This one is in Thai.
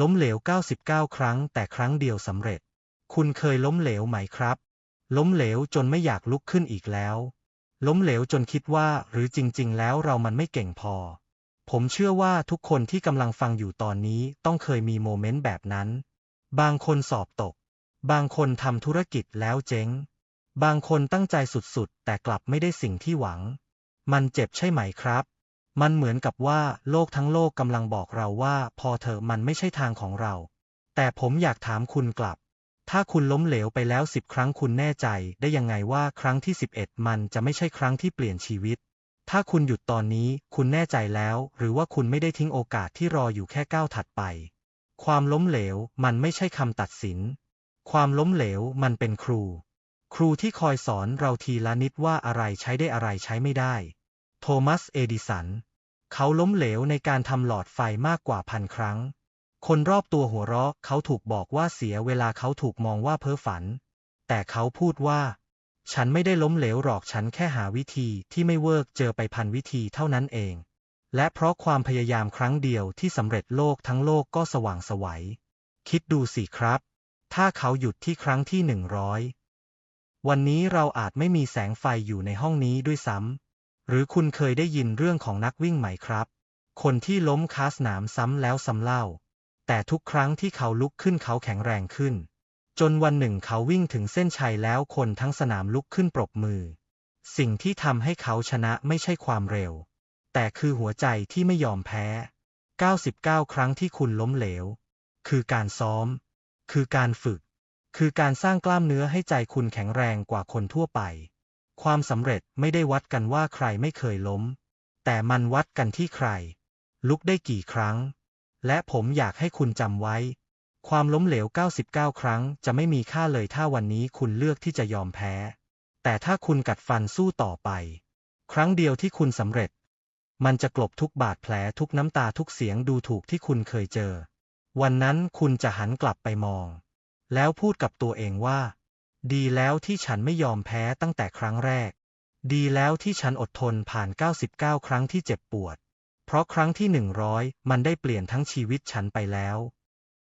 ล้มเหลว 99 ครั้งแต่ครั้งเดียวสำเร็จ คุณเคยล้มเหลวไหมครับ ล้มเหลวจนไม่อยากลุกขึ้นอีกแล้ว ล้มเหลวจนคิดว่าหรือจริง ๆ แล้วเรามันไม่เก่งพอ ผมเชื่อว่าทุกคนที่กำลังฟังอยู่ตอนนี้ต้องเคยมีโมเมนต์แบบนั้น บางคนสอบตก บางคนทำธุรกิจแล้วเจ๊ง บางคนตั้งใจสุดๆ แต่กลับไม่ได้สิ่งที่หวัง มันเจ็บใช่ไหมครับ มันเหมือนกับว่าโลกทั้งโลกกำลังบอกเราว่า พอเถอมันไม่ใช่ทางของเรา แต่ผมอยากถามคุณกลับ ถ้าคุณล้มเหลวไปแล้วสิบครั้งคุณแน่ใจได้ยังไงว่าครั้งที่11มันจะไม่ใช่ครั้งที่เปลี่ยนชีวิต ถ้าคุณหยุดตอนนี้คุณแน่ใจแล้ว หรือว่าคุณไม่ได้ทิ้งโอกาสที่รออยู่แค่ก้าวถัดไป ความล้มเหลวมันไม่ใช่คำตัดสิน ความล้มเหลวมันเป็นครู ครูที่คอยสอนเราทีละนิดว่าอะไรใช้ได้อะไรใช้ไม่ได้ โทมัส เอดิสัน เขาล้มเหลวในการทำหลอดไฟมากกว่าพันครั้ง คนรอบตัวหัวเราะเขาถูกบอกว่าเสียเวลาเขาถูกมองว่าเพ้อฝัน แต่เขาพูดว่า ฉันไม่ได้ล้มเหลวหรอกฉันแค่หาวิธีที่ไม่เวิร์กเจอไปพันวิธีเท่านั้นเอง และเพราะความพยายามครั้งเดียวที่สำเร็จโลกทั้งโลกก็สว่างไสวัย คิดดูสิครับ ถ้าเขาหยุดที่ครั้งที่หนึ่งร้อยวันนี้เราอาจไม่มีแสงไฟอยู่ในห้องนี้ด้วยซ้ำ หรือคุณเคยได้ยินเรื่องของนักวิ่งไหมครับ คนที่ล้มคาสนามซ้ำแล้วซ้ำเล่า แต่ทุกครั้งที่เขาลุกขึ้นเขาแข็งแรงขึ้น จนวันหนึ่งเขาวิ่งถึงเส้นชัยแล้วคนทั้งสนามลุกขึ้นปรบมือ สิ่งที่ทำให้เขาชนะไม่ใช่ความเร็ว แต่คือหัวใจที่ไม่ยอมแพ้ 99 ครั้งที่คุณล้มเหลว คือการซ้อม คือการฝึก คือการสร้างกล้ามเนื้อให้ใจคุณแข็งแรงกว่าคนทั่วไป ความสำเร็จไม่ได้วัดกันว่าใครไม่เคยล้ม แต่มันวัดกันที่ใคร ลุกได้กี่ครั้ง และผมอยากให้คุณจำไว้ ความล้มเหลว 99 ครั้งจะไม่มีค่าเลยถ้าวันนี้คุณเลือกที่จะยอมแพ้ แต่ถ้าคุณกัดฟันสู้ต่อไป ครั้งเดียวที่คุณสำเร็จ มันจะกลบทุกบาดแผลทุกน้ำตาทุกเสียงดูถูกที่คุณเคยเจอ วันนั้นคุณจะหันกลับไปมอง แล้วพูดกับตัวเองว่า ดีแล้วที่ฉันไม่ยอมแพ้ตั้งแต่ครั้งแรก ดีแล้วที่ฉันอดทนผ่าน 99 ครั้งที่เจ็บปวด เพราะครั้งที่ 100 มันได้เปลี่ยนทั้งชีวิตฉันไปแล้ว